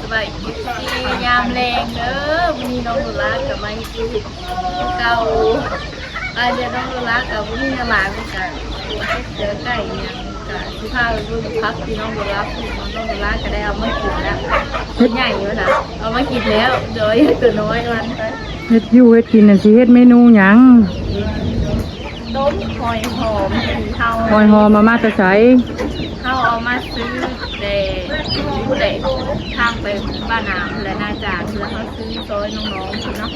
สบายดียามแรงเด้อวันนี้น้องโดลากับมาอยู่เก่าอาเดี๋ยวน้องโดลากับวันนี้นาหลานกันเจอไก่ยังกับที่พาไปดูพักที่น้องโดลาพูดน้องโดลาก็ได้เอามากินแล้วตัวใหญ่อยู่นะเอามากินแล้วเดี๋ยวตัวน้อยมันไปเฮ็ดอยู่เฮ็ดกินน่ะสิเฮ็ดเมนูหยังต้มหอยหอมสีเทาหอยหอมมามาแต่ไสเขาเอามาซื้อแต่ ผู้ใดทางไปบ้านน้ำและนาจารแล้วเขาซื้อซอยน้องๆเนาะ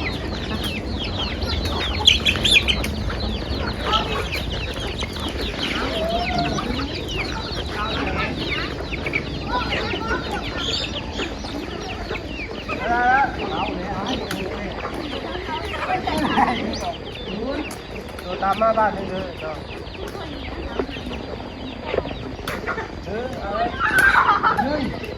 ตัวตามมาบ้านนี่เลยเออเอาไว้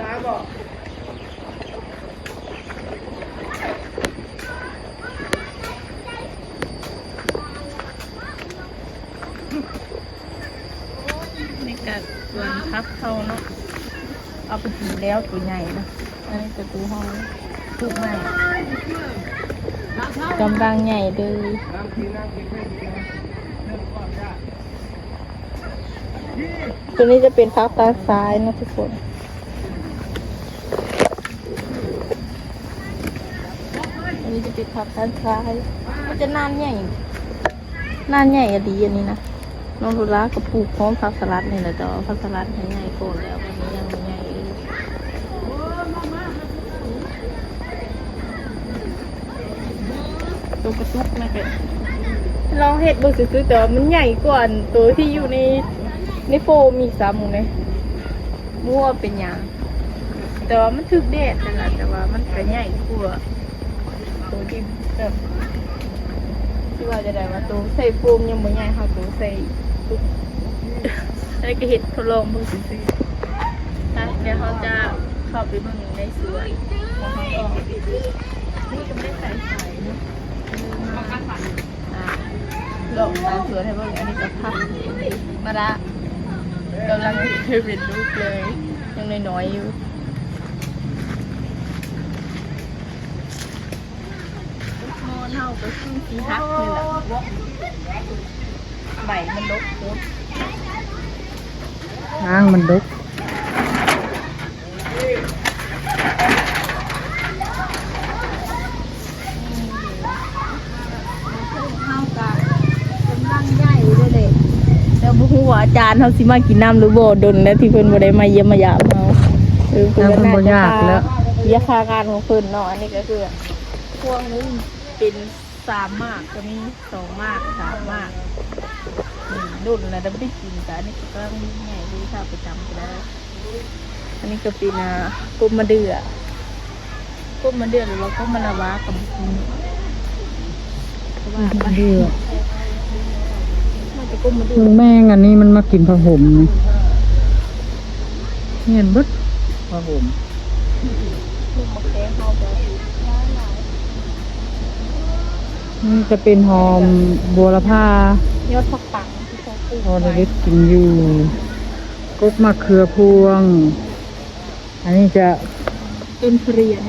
น้ำบ่ในการส่วนพักเขาเนาะ เอาไปกินแล้วตัวใหญ่นะ อันนี้จะตัวห้องตัวใหม่กำลังใหญ่เลยน้ำกินน้ำกินไม่ดีนะเริ่มก่อนจ้ะตัวนี้จะเป็นพักตาซ้ายนะทุกคนอันนี้จะเป็นพักตาซ้าย มันจะนานใหญ่นานใหญ่อะดีอันนี้นะ น้องดูลากับปลูกพร้อมผักสลัดนี่แหละแต่ว่าผักสลัดให้ใหญ่โกนแล้ววันนี้ยังไม่ใหญ่เลย ตัวกระตุกนะแกลองเห็ดเบอร์ซื้อๆแต่ว่ามันใหญ่กว่าอันตัวที่อยู่ในในโฟมอีกสามหมูเลยมั่วเป็นหยางแต่ว่ามันถึกแดดนั่นแหละแต่ว่ามันก็ใหญ่กว่าตัวที่แบบที่ว่าจะได้มาตัวใส่โฟมยังไม่ใหญ่เท่าตัวใส่ตุ๊กอะไรก็เห็ดทดลองมือซื้อๆนะเดี๋ยวเขาจะเข้าไปเบิ่งในสวนของเขาต่อนี่ก็ไม่ได้ใส่ใส่ เนอะอ่าลองตามสวนให้เบิ่งอันนี้ก็พักมาละกำลังเห็นลูกเลย ยังน้อยๆอยู่โมนเท่าก็ขึ้นสีฮักเลยแหละใบมันลกโคตรทางมันดก เข้ากันกำลังใหญ่เลยเด็ก แต่บุหัวอาจารย์เขาสิมากินน้ำหรือบ่ดนแล้วที่เพิ่นบ่ได้มาเยี่ยมมายามเขาเออเพิ่นบ่ยากแล้วยาคางานของเพิ่นเนาะอันนี้ก็คือพวงนึงเป็นสามมากตัวนี้สองมากสามมากดุนแล้วได้ไม่ได้กินแต่อันนี้ก็กำลังใหญ่ดีค่ะประจำไปแล้วอันนี้ก็เป็นอ่ากุ้มมะเดือกุ้มมะเดือแล้วเราก็มาละวากับกุ้งเพราะเดือ กุ้มมาดูแมงอันนี้มันมากินผ้าห่มนี่เห็นเบึดผ้าห่มลูกมะแขงเขาไปร้ายหลายนี่จะเป็นหอมบัวละพายอดผักปังที่เขาปลูกพอได้ไว้เล็ดกินอยู่กบมะเขือพวง อันนี้จะต้นทุเรียน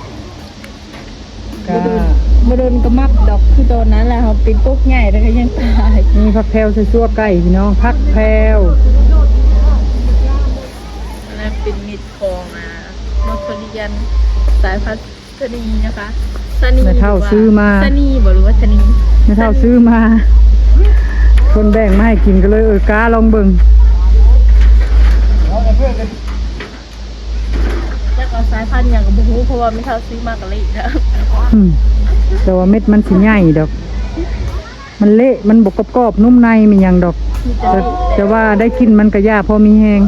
กะมาโดนกระมับดอกคือตอนนั้นแหละเขาเป็นปุ๊กใหญ่แล้วก็ยังตายมีผักแพรวใส่ซัวไก่พี่น้องผักแพรวแล้วเป็นมิดคองอะมะเขือเรียนสายพัสนีนะคะสนีแม่เท่าซื้อมาสนีบอกหรือว่าสนีแม่เท่าซื้อมา คนแบ่งมาให้กินก็เลยเออกาลองเบิ่งเอาแต่เพื่อนกันแล้วก็สายพันธุ์อย่างกับบุฮูเพราะว่าไม่เท่าซื้อมากกะเลยนะอืมแต่ว่าเม็ดมันสิใหญ่ดอก มันเละมันบกกรอบๆนุ่มในมีหยังดอกแต่แต่ว่าได้กินมันก็ยากพอมีแหง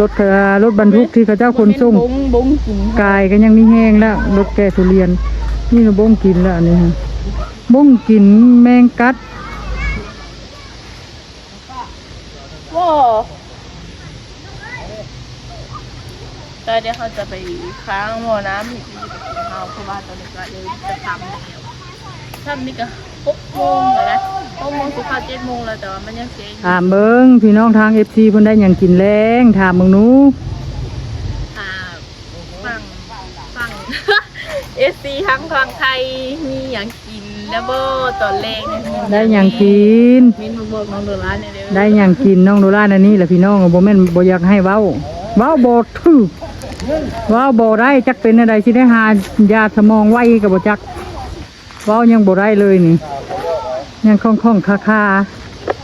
รถกระรถบรรทุกที่เขาเจ้าคนส่ง บงบงกินกายก็ยังมีแห้งแล้วรถแก่ทุเรียน นี่เราบ้งกินแล้วอันนี้ฮะบ้งกินแมงกัด ว้า ก็ เดี๋ยวเขาจะไปค้างหม้อน้ำที่อยู่กับเราเพราะว่าตอนนี้ก็เลยจะทำแล้วทำนี่ก็หกโมงเลยนะหกโมงสุขภาพเจ็ดโมงแล้วแต่ว่ามันยังเสียอยู่ถามเบิ่งพี่น้องทาง FC เพิ่นได้หยังกินแรงถามเบิ่งหนูอ่าฝั่งฝั่งเอสซีทั้งฝั่งไทยมีอย่างกินแล้วโบตอนแรกเนี่ยได้หยังกินมินมาบอกน้องโดราเนี่ยเด้อได้หยังกินน้องโดราอันนี้แหละพี่น้องบ่แม่นบ่อยากให้เว้าเว้าบ่ถูก เว้าบ่ได้จักเป็นอะไรสิได้หายาสมองไว้ก็บ่จักเว้ายังบ่ได้เลยนี่ ยังคล่องๆคา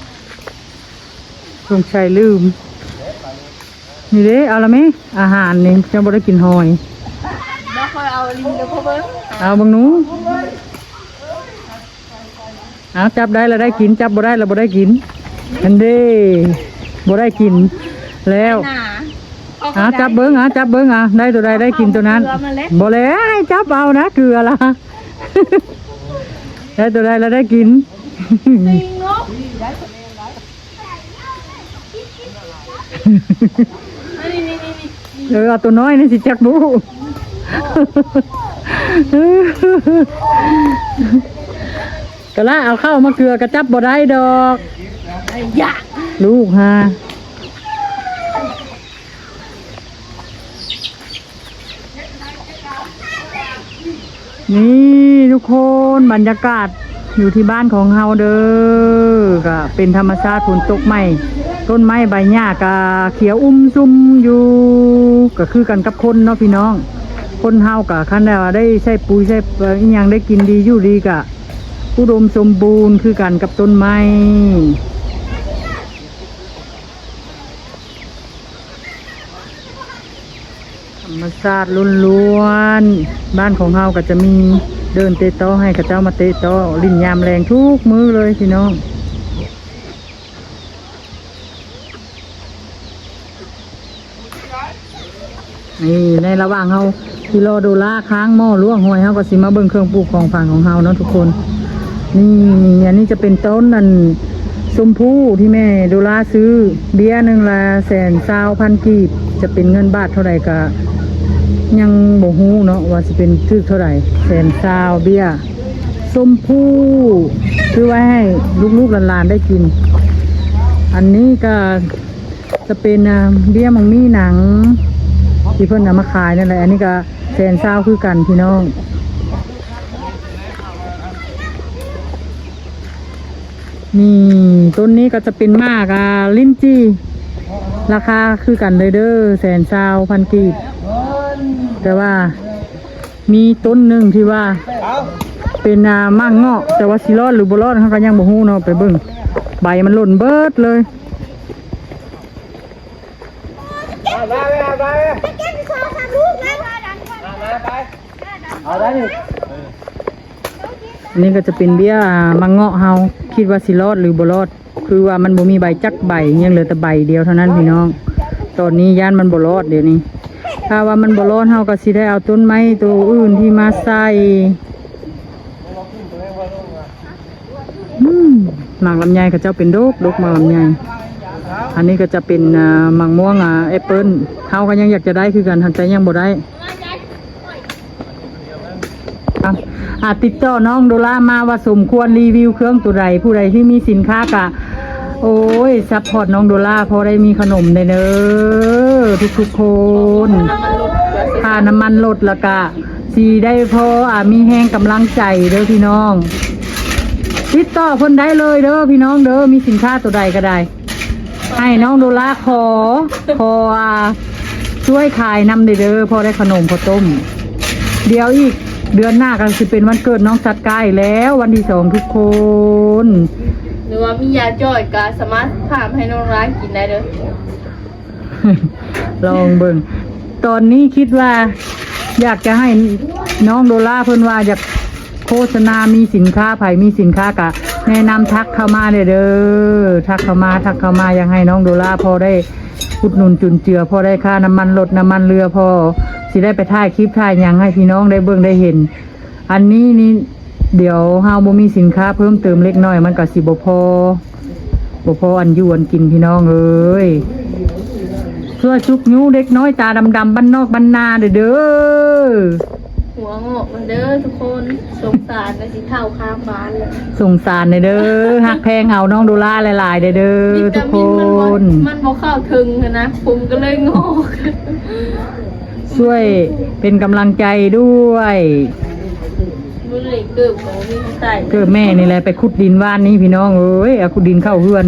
ๆสงสัยลืม นี่เด้เอาละไหมอาหารนี่จะบ่ได้กินหอยแล้วค่อยเอาลิงเดี๋ยวพ่อเบิ้งเอาบังหนูเอาจับได้แล้วได้กิน จับบ่ได้แล้วบ่ได้กินอันเด้บ่ได้กินแล้วหนาเอาจับเบิ้งเอาจับเบิ้งเอาได้ตัวใดได้กินตัวนั้นบ่แล้วให้จับเอานะเกลือละได้ตัวใดแล้วได้กินลิงเนาะนี่นี่นี่นี่เออเอาตัวน้อยนี่สิจักบูกะละเอาเข้ามาเกลือกระจับบ่ได้ดอกไอ้ยะลูกฮะ นี่ทุกคนบรรยากาศอยู่ที่บ้านของเฮาเด้อก็เป็นธรรมชาติฝนตกใหม่ ต้นไม้ใบหญ้ากะเขียวอุ้มซุ่มอยู่ ก็คือกันกับคนเนาะพี่น้อง คนเฮากะคันได้ว่าได้ใช้ปุ๋ยใช้อ่ออีหยังได้กินดีอยู่ดีกะอุดมสมบูรณ์คือกันกับต้นไม้ ธรรมชาติล้วนๆบ้านของเฮาก็จะมีเดินเตะโตให้กับเจ้ามาเตะโต้อลิ้นยามแรงทุกมือเลยพี่น้องนี่ในระหว่างเฮากิโลโดล่าค้างหม้อล่วงหอยเฮาก็สิมาเบิ่งเครื่องปลูกของฝั่งของเฮาเนาะทุกคนนี่อันนี้จะเป็นต้นนั่นชมพู่ที่แม่โดล่าซื้อเบี้ยหนึ่งละแสนเศร้าพันกีบจะเป็นเงินบาทเท่าไหร่ก็ ยังบ่ฮู้เนาะว่าจะเป็นทึกเท่าไหร่แสนเศร้าเบี้ยชมพู่ซื้อไว้ให้ลูกๆหลานๆได้กิน อันนี้ก็จะเป็นเบี้ยมังมี่หนัง ที่เพิ่นนำมาขายนั่นแหละอันนี้ก็แสนเศร้าคือกันพี่น้องนี่ต้นนี้ก็จะเป็นมากอะลิ้นจี้ราคาคือกันเลยเด้อแสนเศร้าพันกีบ แต่ว่ามีต้นหนึ่งที่ว่า เป็นอ่ามั่งเงาะ แต่ว่าสิรอดหรือบ่รอดเขาก็ยังบ่ฮู้เนาะไปเบิ่งใบมันหล่นเบิดเลยอันนี้ก็จะเป็นเบี้ยมังเงาะเฮาคิดว่าสิรอดหรือบ่รอด คือว่ามันบ่มีใบจักใบยังเหลือแต่ใบเดียวเท่านั้นพี่น้อง ตอนนี้ย่านมันบ่รอดเดี๋ยวนี้ ถ้าว่ามันบ่รอดเฮาก็สิได้เอาต้นไม้ตัวอื่นที่มาใส่มหมากลำไยก็เจ้าเป็นดกดกหมากลำไยอันนี้ก็จะเป็นมากม่วงอ่าแอปเปิ้ลเฮาก็ยังอยากจะได้คือกันทันใจยังบ่ได้อ่าติดต่อน้องโดล่ามาว่าสมควรรีวิวเครื่องตัวใดผู้ใดที่มีสินค้ากะ โอ้ยซัพพอร์ตน้องโดล่าพอได้มีขนมได้เด้อทุกทุกๆคนค่าน้ำมันลดละกะสีได้พออ่ามีแห้งกำลังใจเด้อพี่น้อง ติดต่อคนได้เลยเด้อพี่น้องเด้อมีสินค้าตัวใดก็ได้ ให้น้องโดล่าขอขออ่าช่วยขายนำเด้อพอได้ขนมข้าวต้ม เดี๋ยวอีกเดือนหน้าก็จะเป็นวันเกิดน้องสัตว์กายแล้ววันที่สองทุกคน หรือว่ามียาจ่อยก็สามารถถามให้น้องร้านกินได้เด้อลองเบิ่งตอนนี้คิดว่า อยากจะให้น้องโดล่าเพิ่นว่าอยากโฆษณา มีสินค้าไผ่มีสินค้ากะแนะนำทักเข้ามาเด้อเด้อทักเข้ามาทักเข้ามาอยากให้น้องโดล่าพอได้อุดหนุนจุนเจือ พอได้ค่าน้ำมันรถน้ำมันเรือพอสิได้ไปถ่ายคลิปถ่ายหยังให้พี่น้องได้เบิ่งได้เห็น อันนี้นี่ เดี๋ยวเฮาบ่มีสินค้าเพิ่มเติมเล็กน้อยมันก็สิบ่พอบ่พออันอยู่อันกินพี่น้องเอ้ยช่วยชุกนิ้วเด็กน้อยตาดำดำๆบ้านนอกบ้านนาเด้อเด้อหัวงอกมาเด้อทุกคนสงสารนะสิเท่าข้ามบ้านเลยสงสารเด้อหักแพงเอาน้องโดล่าหลายๆเด้อเด้อวิทุตากคมินมันบ่นมันบ่เข้าถึงนะผมก็เลยงอกช่วยเป็นกำลังใจด้วย บุหรี่เกิบของมีใส่เกิดแม่นี่แหละไปขุดดินว่านนี้พี่น้องเอ้ยเอาขุดดินเข้าเฮือน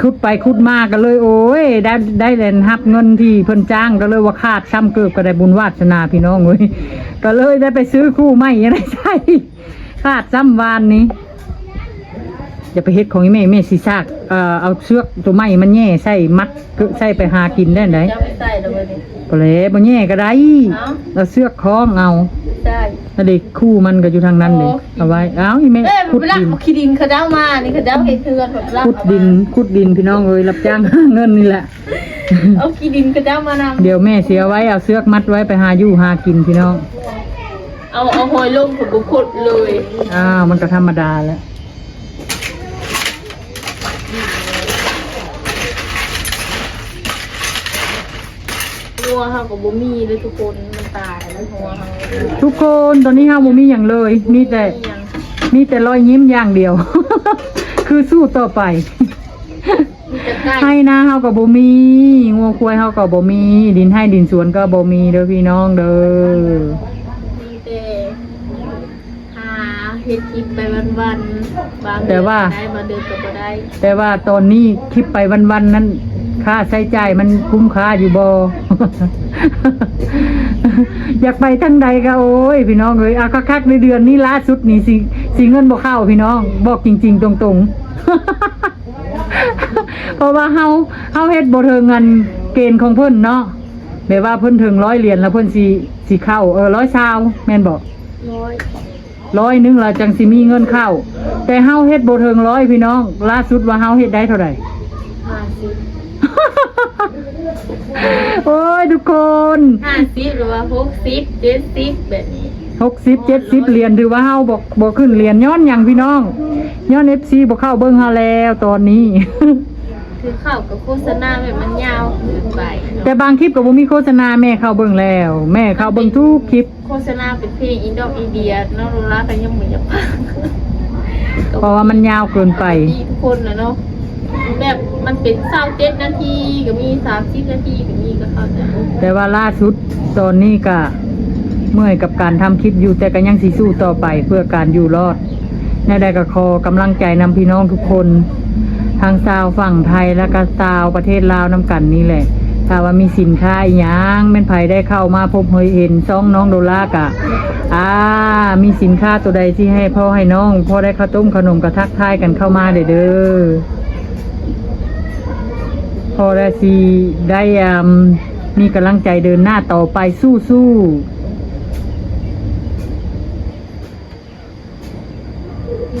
ขุดไปขุดมากันเลย โอ้ย ได้ได้เรนรับเงินที่เพิ่นจ้างก็เลยว่าขาดซ้ำเกิบก็ได้บุญวาสนาพี่น้องเอ้ยก็เลยได้ไปซื้อคู่ใหม่ยังไงใช่ขาดซ้ำวานนี้ อย่าไปเฮ็ดของอีแม่แม่สิซากเอ่อเอาเชือกตัวใหม่มันแย่ใส่มัดก็ใส่ไปหากินได้ไหนจะไปใส่แล้ววันนี้ก็เลยบ่แย่ก็ได้เอ้าเอาเสือกคล้องเอาใช่ แล้วเด็กคู่มันก็อยู่ทางนั้นเลยโอ้ เอาไว้เอ้าอีแม่เอ้ยขุดเวลาดินเอาขี้ดินเขาเจ้ามา นี่เขาเจ้าเห็นเทือนแบบรับขุดดินขุดดินพี่น้องเอ้ยรับจ้าง หาเงินนี่แหละ เอาขี้ดินเขาเจ้ามานำเดี๋ยวแม่เสียไว้เอาเสือกมัดไว้ไปหาอยู่หากินพี่น้องเอาเอาหอยลงผมบุคดเลย อ้าวมันก็ธรรมดาแล้ว งัวเขากับบ่มีเลยทุกคนมันตายแล้วงัวเขาทุกคนตอนนี้เฮาบ่มีอย่างเลย มีแต่ยังมีแต่รอยยิ้มอย่างเดียว คือสู้ต่อไปมีแต่ไก่ให้นาเฮาก็บ่มีงัวควายเฮาก็บ่มี ดินให้ดินสวนก็บ่มีเด้อพี่น้องเด้อมีแต่หาเฮ็ดคลิปไปวันๆบางเดืแต่อนว่าก็ได้บางเดือนก็บ่ได้ แต่ว่าตอนนี้คลิปไปวันๆนั้น ค่าใช้จ่ายมันคุ้มค่าอยู่บ่อยากไปทั้งใดก็โอ้ย พี่น้องเอ้ยเอาคักๆในเดือนนี้ล่าสุดนี่สิสิเงินบ่เข้าพี่น้อง บอกจริง ๆ ตรงๆ เพราะว่าเฮาเฮาเฮ็ดบ่เทิงเงินเกณฑ์ของเพิ่นเนาะแบบว่าเพิ่นถึงร้อยเหรียญแล้วเพิ่นสิสิเข้าเออร้อยชาวแม่นบ่น้อยร้อยหนึงและจังสิมีเงินเข้า แต่เฮาเฮ็ดบ่เทิงร้อยพี่น้อง ล่าสุดว่าเฮาเฮ็ดได้เท่าไหร่ห้าสิบ โอ้ยทุกคนห้าสิบหรือว่าหกสิบเจ็ดสิบแบบนี้หกสิบเจ็ดสิบเหรียญถือว่าเฮาบอกบอกขึ้นเหรียญย้อนอย่างพี่น้องย้อนเอฟซีบอกเข้าเบิ้งเฮาแล้วตอนนี้ คือเข้ากับโฆษณาแบบมันยาวเกินไปเนาะแต่บางคลิปก็บ่มีโฆษณาแม่เข้าเบิ้งแล้ว แม่เข้าเบิ้งทุกคลิป โฆษณาเป็นเพลงอินดอกอินเดียเนาะรู้ละกันยังเหมือนจะพังเพราะว่ามันยาวเกินไป ดีทุกคนนะเนาะ แบบมันเป็นสาวเจ็ดนาทีก็มีสามสิบนาทีก็มีก็เข้าใจแต่ว่าล่าสุดตอนนี้ก็เมื่อยกับการทำคลิปอยู่แต่ก็ยังสิสู้ต่อไปเพื่อการอยู่รอดในใดก็ขอกำลังใจนำพี่น้องทุกคน ทางซาวฝั่งไทยและก็ซาวประเทศลาวน้ำกันนี่แหละถ้าว่ามีสินค้าอหย่างแม่นไผได้เข้ามาพบเฮยเห็นซ่องน้องโดลากะอ่ามีสินค้าตัวใดที่ให้พ่อให้น้องพ่อได้ข้าวต้มขนมกระทักทายกันเข้ามาเด้อเด้อ พอได้สีได้มีกำลังใจเดินหน้าต่อไปสู้สู้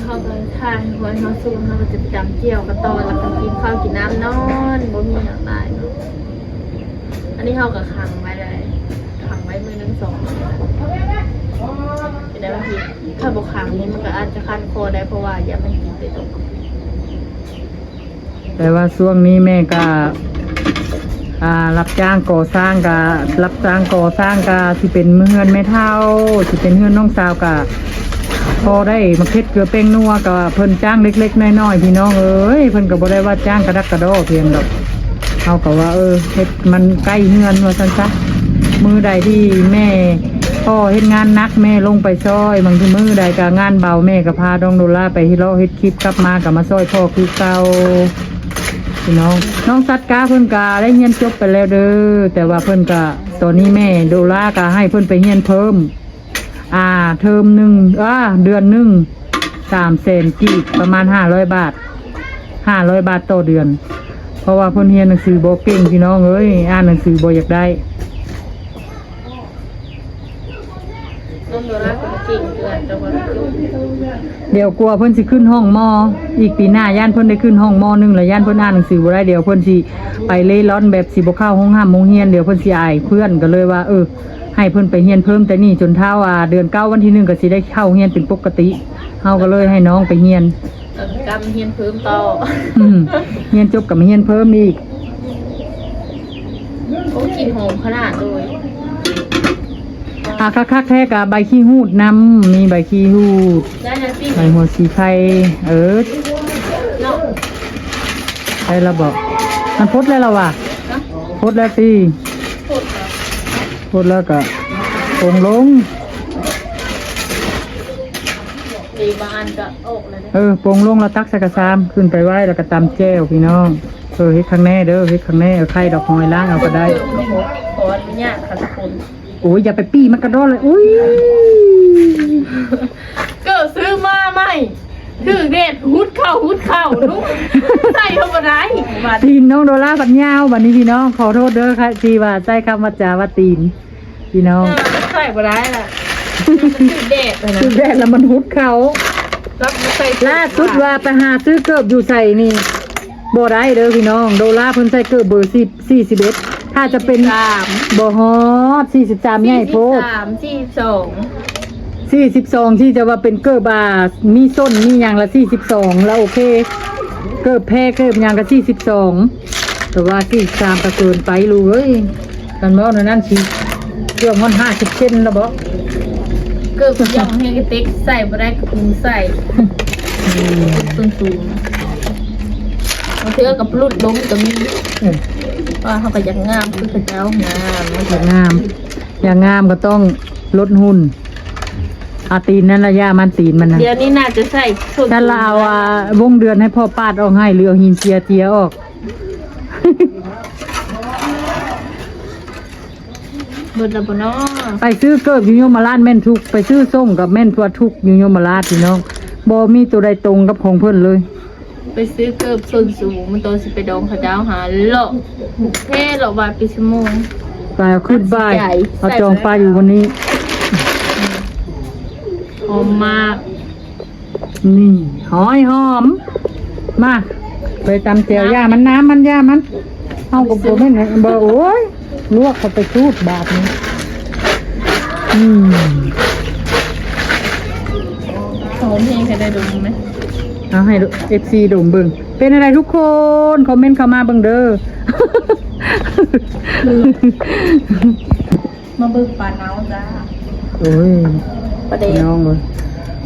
เขาไปทานหัวเขาซูมเขาก็จะจำเจียวกระตอนแล้วก็กินข้าวกินน้ำนอนบ่มีอย่างไรเนาะอันนี้เขาก็ขังไว้เลยขังไว้มือหนึ่งสองจะได้บางทีถ้าบกขังนี้มันก็อาจจะคันคอได้เพราะว่ายามันกินไปตรง แต่ว่าช่วงนี้แม่ก็รับจ้างก่อสร้างกะรับจ้างก่อสร้างกะที่เป็นเฮือนไม่เท่าที่เป็นเฮือนน้องสาวกะพอได้มาเพ็ดเกลือเป้งนัวก็เพิ่นจ้างเล็กๆน้อยๆพี่น้องเอ้ยเพิ่นก็บ่ได้ว่าจ้างกระดักกระโดเพียงดอกเขาก็ว่า เออเฮ็ดมันใกล้เฮือนว่าซั่นซะมือใดที่แม่พ่อเฮ็ดงานนักแม่ลงไปซอยบางทีมือใดก็งานเบาแม่ก็พาดองโดล่าไปที่เลาเฮ็ดคลิปกลับมาก็มาซอยพ่อคือเก่า พี่น้อง น้องสัตว์กาเพิ่นกาได้เรียนจบไปแล้วเด้อแต่ว่าเพิ่นกาตอนนี้แม่ดูล่ากาให้เพิ่นไปเรียนเพิ่ม อ่า เทอมหนึ่งอ่าเดือนหนึ่งสามเซนกีบประมาณห้าร้อยบาทห้าร้อยบาทต่อเดือน เพราะว่าเพิ่นเรียนหนังสือโบเก่งพี่น้องเอ้ยอ่านหนังสือโบอยากได้ น้องโด ราก็เก่งเกินแต่ว่าจุกเดี๋ยวกลัวเพิ่นสิขึ้นห้องมอ อีกปีหน้าย่านเพิ่นได้ขึ้นห้องมอหนึงแล้วย่านเพิ่นอ่านหนังสือบ่ได้เดี๋ยวเพิ่นสิไปเล่ร่อนแบบสิบ่เข้าห้องห้ามโรงเรียนเดี๋ยวเพิ่นสิอายเพื่อนก็เลยว่าเออให้เพิ่นไปเรียนเพิ่มแต่นี่จนเท่าอ่าเดือนเก้าวันที่หนึ่งก็สิได้เข้าเรียนเป็นปกติเฮาก็เลยให้น้องไปเรียนเออกำเฮียนเพิ่มต่ออืมเรียนจบกับมาเรียนเพิ่มอีกเขากลิ่นหอมขนาดเลย อาคักคักๆแท้กับใบขี้หูดน้ำมีใบขี้หูดได้นะพี่ใบหัวสีไข่เออเนาะใช่เราบอกมันพดแล้วเราว่ะนะพดแล้วสิโคตรค่ะพดแล้วก็ปรงลงดีบางอันก็ออกเลยนะเออปรงลงแล้วตักใส่กระซามขึ้นไปไหว้แล้วก็ตำแจ้วพี่น้องเออเฮ็ดข้างแน่เด้อเฮ็ดข้างแน่เอาไข่ดอกหอยล้างเอาก็ได้ขออนุญาตค่ะทุกคน โอ้ยอย่าไปปี้มันกระโดดเลยอุ้ยก็ซื้อมาใหม่ถือเด็ดหุดเข่าหุดเข่าลูกใส่เข้ามาได้มาตีนน้องโดล่าบัดยาวบัดนี้พี่น้องขอโทษเด้อค่ะที่ว่าใช้คำว่าจาว่าตีน พี่น้องใส่มาได้ล่ะถือเด็ดเลยนะคือแดดแล้วมันหุดเขารับมาใส่ล่าสุดว่าไปหาซื้อเกิบอยู่ใส่นี่บ่ได้เด้อพี่น้อง โดล่าเพิ่นใส่เกิบเบอร์10 41 ถ้าจะเป็นสามบ่ฮอด43ใหญ่โพดสามสี่สอง42ที่จะว่าเป็นเกิบบามีส้นมีหยังละ42แล้วโอเค เกิบแพ้เกิบหยังก็42แต่ว่า43ก็เกินไปลูกเอ้ยกันบ่นั่นนั่นสิเรื่องมัน50เซนแล้วบ่เกือบยังให้กระติกใส่มาได้กับมือใส่สูงสูงบางทีก็กับรุ่นล้มก็มีเออ ว่าเขาก็ยังงามคือเขาเจ้างามอย่างงาม อย่างงามก็ต้องลดหุ่นอาตีนนั่นละย่ามันตีนมันนะเดี๋ยวนี้น่าจะใส่ส่วนถ้าเราเอาอะวงเดือนให้พ่อปาดออกให้หรือเอาหินเจียเจียออก เบิดแล้วบ่เนาะไปซื้อเกิบอยูโยมาลาดแม่นทุก ไปซื้อส้มกับแม่นทัวทุกอยูโยมาลาดพี่น้องบอมีตัวใดตรงกับของเพิ่นเลย ไปซื้อเกือบส่วนสูงมันโตสิไปดองเขาเจ้าหาเลาะเท่เลาะบาทปีชั่วโมง ไปเอาขึ้นบ่ายใหญ่ เอาจองปลาอยู่วันนี้ หอมมากนี่หอยหอม มาไปตำแจวย่ามันน้ำมันย่ามันเอากับผมให้หน่อยบ่โอ้ยลวกเขาไปชูดบาทนี้อืมหอมเพลงเคยได้ดมไหม เอาให้เอฟซีดมเบิ่งเป็นอะไรทุกคนคอมเมนต์เข้ามาเบิ่งเด้อมาเบิกปลาเนาจ้าโอ้ยประเด็นน้องเลย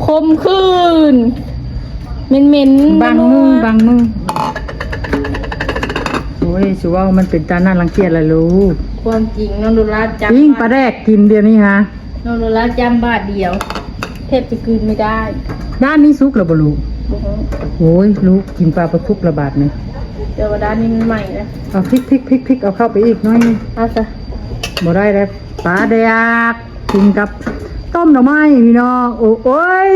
คมคืนเหม็นเหม็นๆบางมือบางมือโอ้ยสิว่ามันเป็นตาหน้ารังเกียจอะไรลูกความจริงน้องดูแลจำยิ่งปลาแดกกินเดียวนี้ฮะน้องดูแลจำบาทเดียว เทพจะคืนไม่ได้ ด้านนี้ซุกแล้วบ่ลูกบ่ฮู้ โอ้ยลูกกินปลาปลาทุกระบาดนี่เดี๋ยวว่าด้านนี้มันใหม่นะเอาพริกพริกพริกพริกเอาเข้าไปอีกหน้อยเอาซะบ่ได้แล้วปลาแดกกินกับต้มหน่อไม้พี่น้องโอ้โอ้ย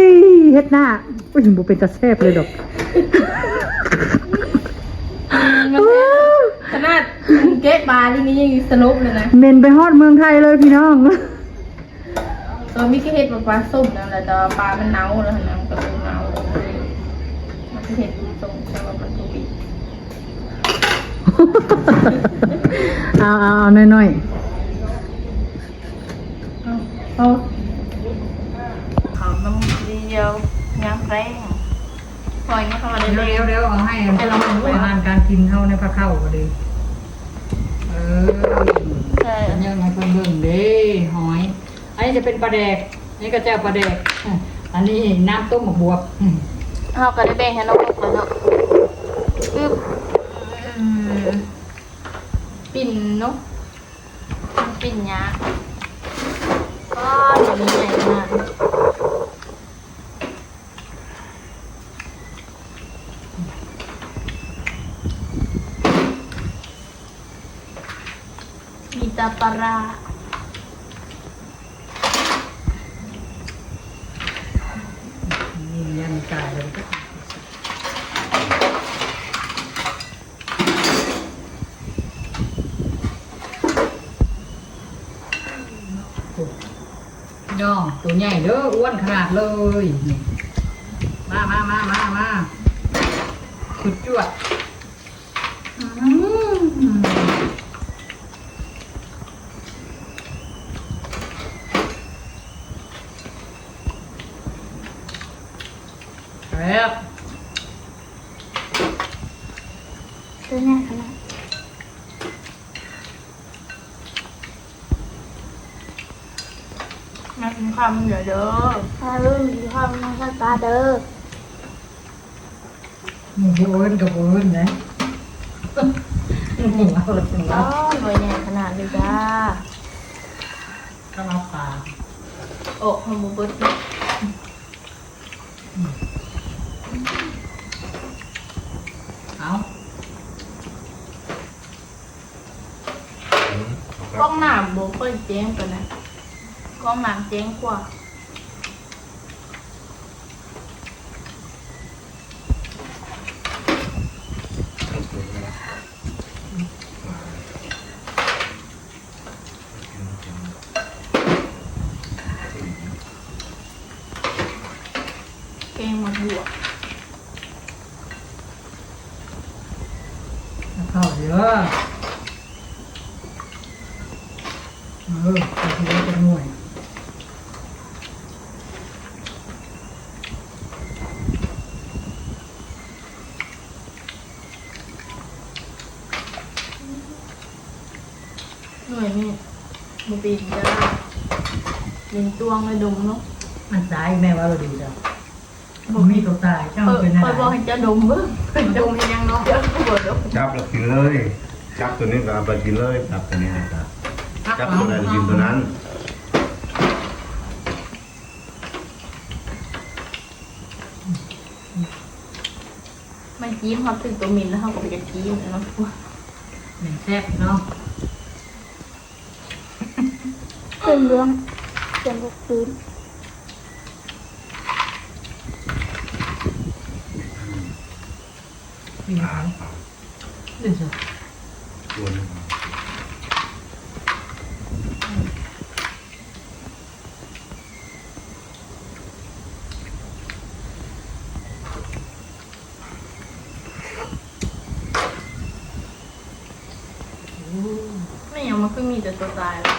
เฮ็ดหน้าอุ้ยบ่เป็นตาแซ่บเลยดอกมันขนาดเก๊ะปลาที่นี้ยังสนุกเลยนะเมนไปฮอดเมืองไทยเลยพี่น้องตัวมิกเฮ็ดปลาปลาส้มนั่นแหละแต่ว่าปลามันเน่าแล้วนะมันก็ เลยเน่ามันก็เฮ็ดส้มแต่ว่ามันถูกปีเอาเอาเอาน้อยเอาหอมน้ำเดียวงามแรงปล่อยมันเข้ามาๆเรื่อยเดี๋ยวเดี๋ยวเอาให้ให้เราดูอาหารการกินเฮาในพระเข้าก็ดีเออๆใช่ยังให้เพิ่นเบิ่งเด้หอย อันนี้จะเป็นปลาแดกอันนี่ก็แจ่วปลาแดกอะอันนี้น้ำต้มหมกบวบอืม เอาก็ได้แบ่งให้น้องลูกแล้วเนาะอึ๊บอืมปิ่นเนาะปิ่นยาก็เดี๋ยวนี้ใหญ่มากมีตาปลาร้า นี่ยังกายเลยก็น้องตัว ใหญ่เด้ออ้วนขนาดเลยมามามามามาสุดจวดอืมครับตัวใหญ่ขนาด แม่กินข้าวมันเดี๋ยวเด้อถ้าเริ่มมีความน่าสตาเด้อมึงโอนกับโอนนะมึงเอาละมึงอ๋เอาอหน่วยใหญ่ขนาดนี้จ้าข้าวเอาปลาโอ้ฮอมบูเบิร์ตเนี่ยเอากล้องหนามโบค่อยเจ๊งกันนะ กล้องหนามเจ๊งกว่าแกงมาบวก เข้าเยอะเออไปที่นี่เป็นหน่วย หน่วยนี่มูปีนจ้ายิงต วงเลยดมเนาะมันตายแม่ว่าเราดีจ้ะบ่มีตัวตายเจ้าเออเป็นคอะอยบอกให้เจ้าดมเบ้างดมให้ยังเนาะเดี๋ยวกูบอกดมจับแล้วกินเลย จับตัวนี้ก็เอาไปกินเลยจับตัวนี้นะครับจับตัวไหนกินตัวนั้นมันจิ้มเขาถึงตัวมินแล้วเขาก็ไปจะจิ้มเนาะหนึ่งแซ่บเนาะเป็นเรื่อง เป็นลูกปืนมีอะไรเดี๋ยวสิตัวนี้ไม่อย่างมันก็มีแต่ตัวตายแล้ว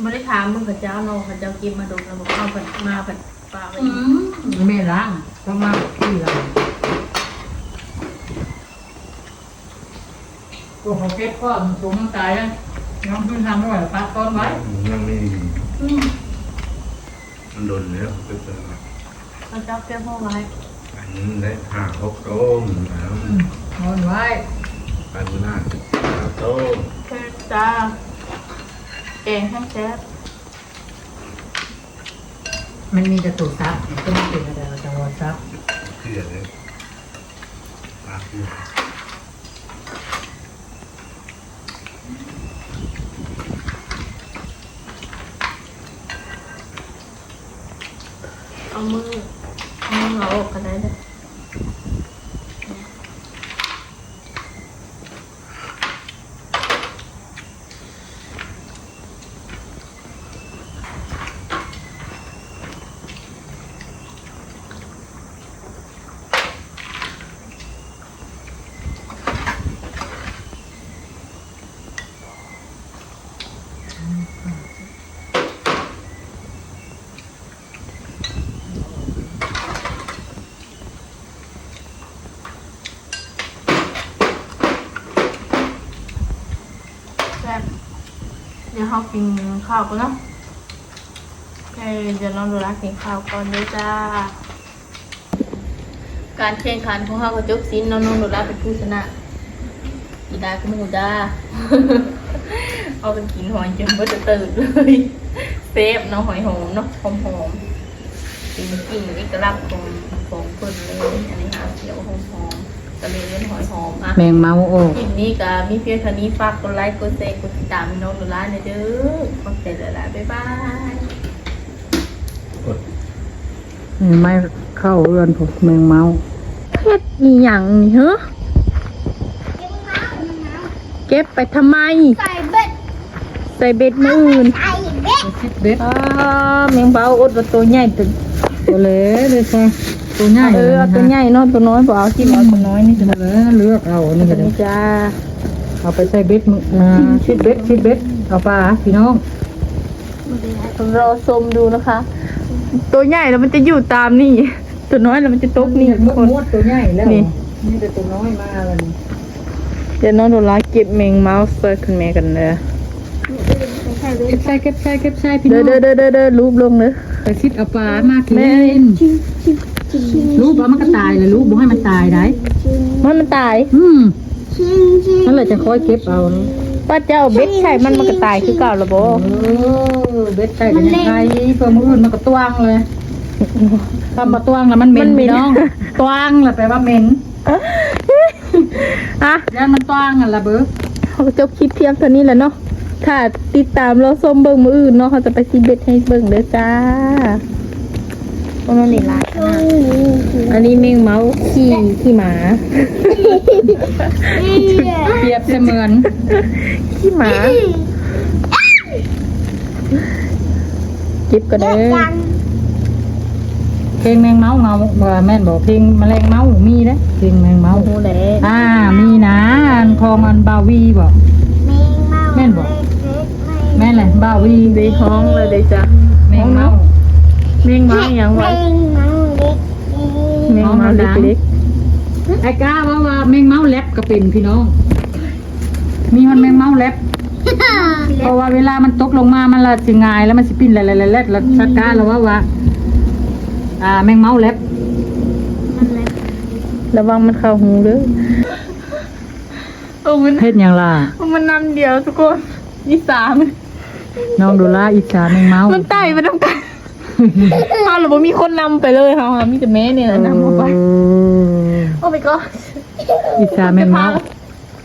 ไม่ได้ถามมึงกับ เจ้าเนาะกับเจ้ากินมาดมแล้วบอกเอาผัดมาผัดปลาไปอืมแม่ล้างก็มาที่เราตัวเขาเก็บก้อนสูงมันตายแล้วน้องขึ้นทางไม่ไหวปัดก้อนไว้ยังไม่มันโดนแล้วไปเจอเราเจ้าเก็บเอาไว้อันนี้ได้ห้าหกโต้มแล้วอืมนอนไว้ไปมือหน้าห้าโต้มแค่จ้าเองให้แซ่บ มันมีแต่ตัวซับก็ไม่เป็นอะไรแต่ว่าซับเกลือเลยปลาเกลือเอามือเอามือเอาอกกันได้เลย แซ่บ เดี๋ยวเรากินข้าวกันเนาะโอเคเดี๋ยวน้องดูรักกินข้าวก่อนด้อจ้า การแข่งขันของเราก็จบสิ้นน้องน้องดูรักเป็นผู้ชนะอีดาก็ไม่รู้จ้าเอาเป็นกินหอยจนว่าจะตื่นเลยเซฟเนาะหอยหอมเนาะหอมหอมๆเป็นกินเอกลักษณ์ของของเพิ่นเลยอันนี้ ก็เลยเล่นหอยหอมอะแมงเมาโอ้คลิปนี้ก็มีเพียงเท่านี้ฝากกดไลค์กดแชร์กดติดตามพี่น้องหนูร้านเด้อขอบใจหลายๆบ๊ายบายกดไม่เข้าเรือนผมแมงเมาเฮ็ดอีหยังนี่เหรอเก็บไปทำไม ใส่เบ็ดใส่เบ็ดมืออื่นใส่เบ็ดคิดเบ็ดอ้าแมงเบาอดว่าตัวใหญ่ตัวตัวเล็กเลยใช่ ตัวใหญ่เออเอาตัวใหญ่เนาะตัวน้อยบ่เอาที่เอาตัวน้อยนี่ตัวเล็กเลือกเอานี่ตัก็วได้นี้จ้าเอาไปใส่เบ็ดมืออ่าชิดเบ็ดชิดเบ็ดเอาปลาพี่น้องรอชมดูนะคะ ตัวใหญ่แล้วมันจะอยู่ตามนี่ ตัวน้อยแล้วมันจะตกนี่มทุกคนดตัวใหญ่แล้วนี่นี่แต่ตัวน้อยมาแล้วนี่เดี๋ยวน้องโดนลาเก็บแมงเมาส์เซอร์ขึ้นแม่กันเลยส่เบ็เก็ดบใส่เก็บใส่เก็บใส่พี่น้เด้อองเด้อเด้อเด้อเด้อรูปลงเด้อไปซิดเอาปลามากิแม่น ชิงชิงชิงลูกเอามันก็ตายเลยลูกบ่ให้มันตายได้ชิงมันมันตาย อืมชิงชิงนั่นแหละจะค่อยเก็บเอานี่ป้าเจ้าเบ็ดใช่มันมันก็ตายคือเก่าและบ่เออเบ็ดใส่กันยังไงเพื่อมืออื่นมันก็ตวงเลยคำว่าตวงแล้วมันเหม็นพี่น้องตวงแล้วแปลว่าเหม็นอะย่านมันตวงอะละเบ้อเขาจบคลิปเพียงเท่านี้แหละเนาะถ้าติดตามเราส้มเบิ่งมืออื่นเนาะเขาจะไปซีเบ็ดให้เบิ่งเด้อจ้า ตรงนั้นนี่ลายขนาดอันนี้แมงเมาส์ขี่ขี่หมา เปรียบเสมือนขี้หมาเก็บก็ได้เพลงแมงเมาเงาว่าแม่นบอกเพลงแมลงเมามีเด้เพลงแมงเมาโอ้โหแหละอ่ามีนะอันทองอันบาวีบอกแม่นบอกแม่นแหละบาวีได้ห้องเลยได้จ้ะแมงเมา แมงเมาอย่างเพลวะงมังเล็กแมงเมาเล็กไอ้ก้าว่าว่าแมงเมาแลบก็เป็นพี่น้อง มีมันแมงเมาแลบเพราะว่าเวลามันตกลงมา มันละสิงายแล้วมันสิปิ้นแหละๆๆแล้วชักก้าแล้วว่าว่า อ่า แมงเมาแลบๆระวังมันเข้าหูเด้อโอ้มันเพศอย่างล่ะ มันนำเดียวทุกคนยี่สามน้องดูล่าอิจฉาแมงเมา มันไต่ไปทำกัน เอาหรือว่ามีคนนำไปเลยค่ะมีแต่แม่เนี่ยแหละนำออกไปโอ้ my god อิจฉาแมงเมา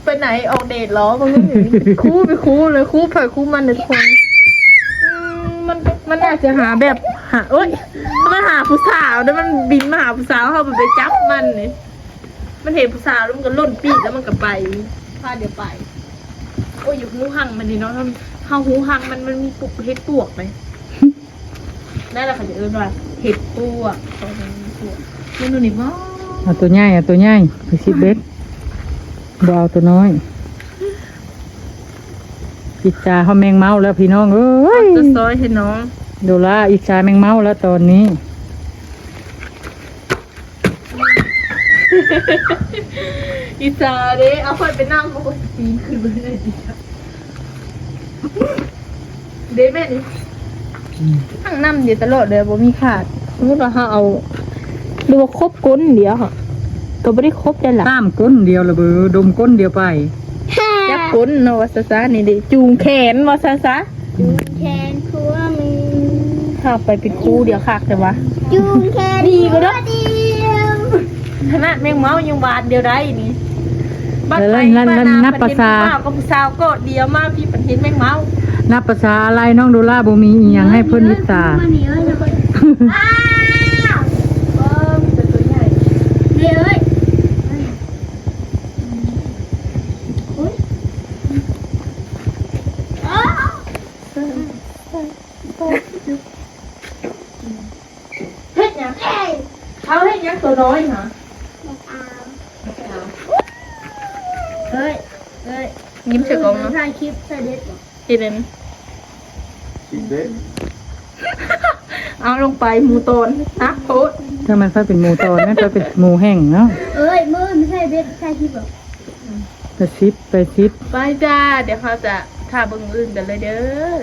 ไปไหนออกเดทเหรอมันก็อยู่นี่คู่ไปคู่เลยคู่เผยคู่มันเลยทุกคนอืมมันมันอาจจะหาแบบหาเอ้ยมันหาผู้สาวแล้วมันบินมาหาผู้สาวเขาไปจับมันนี่มันเห็นผู้สาวแล้วมันก็ล่นปีกแล้วมันก็ไปพาเดี๋ยวไปโอ้ยอยู่หูหังมันดีเนาะถ้าถ้าหูหังมันมันมีปุกเห็ดปวกไหม นั่นแหละค่ะจะเอิ้นว่าเห็ดปวกตอนนี้มีปวกมันดูนี่บ้าเอาตัวใหญ่เอาตัวใหญ่ไปสิเบ็ดบ่เอาตัวน้อยอิจฉาเขาแมงเมาแล้วพี่น้องเอ้ยจะซอยให้น้องดูล่าอิจฉาแมงเมาแล้วตอนนี้อีสาเด้เอาค่อยไปนั่งโอ้ยปีนขึ้นไปเลยดิเด้แม่นี่ ทั้งน้ำเดี๋ยวตลอดเลยบ่มีขาดสมมติว่าเขาเอาหรือว่าครบก้นเดียวค่ะก็ไม่ได้ครบได้หละตามก้นเดียวละเบือดมก้นเดียวไปจับก้นเนาะว่าซะซะนี่ดิจูงแขนว่าซะซะจูงแขนคัวมือถ้าไปเป็นคู่เดียวคักแต่ว่าจูงแขนดีก็ได้เดียวขนาดแมงเมายังบาดเดียวได้นี่ บ้านแล้วไปนั่นบ้านนั่นนานับประภาเทศษาผู้บ่าวกับผู้สาวก็เดียวมากพี่ประเทศแมงเมานับภาษาอะไรน้องดูล่าบ่มีอีหยังให้เพิ่นอิจฉามาหนีเอ้ยจะไปอ้าวเออมีแต่ตัวใหญ่เดี๋ยวเอ้ยเฮ็ดหยังเขาเฮ็ดหยังตัวน้อยหะเฮ้ยเฮ้ย ยิ้มเฉยกองเนาะถ่ายคลิปใส่เด็ดบ่เฮ็ดอันนั้นเอาลงไปหมูโตนนะโพดถ้ามันค่อยเป็นหมูตอนนั้นค่อยเป็นหมูแห้งเนาะเอ้ยมือไม่ใช่เบ็ดใช่คลิปบ่ไปซิดไปซิดไปจ้า เดี๋ยวเขาจะท่าเบิ่งอื่นกันเลยเด้อ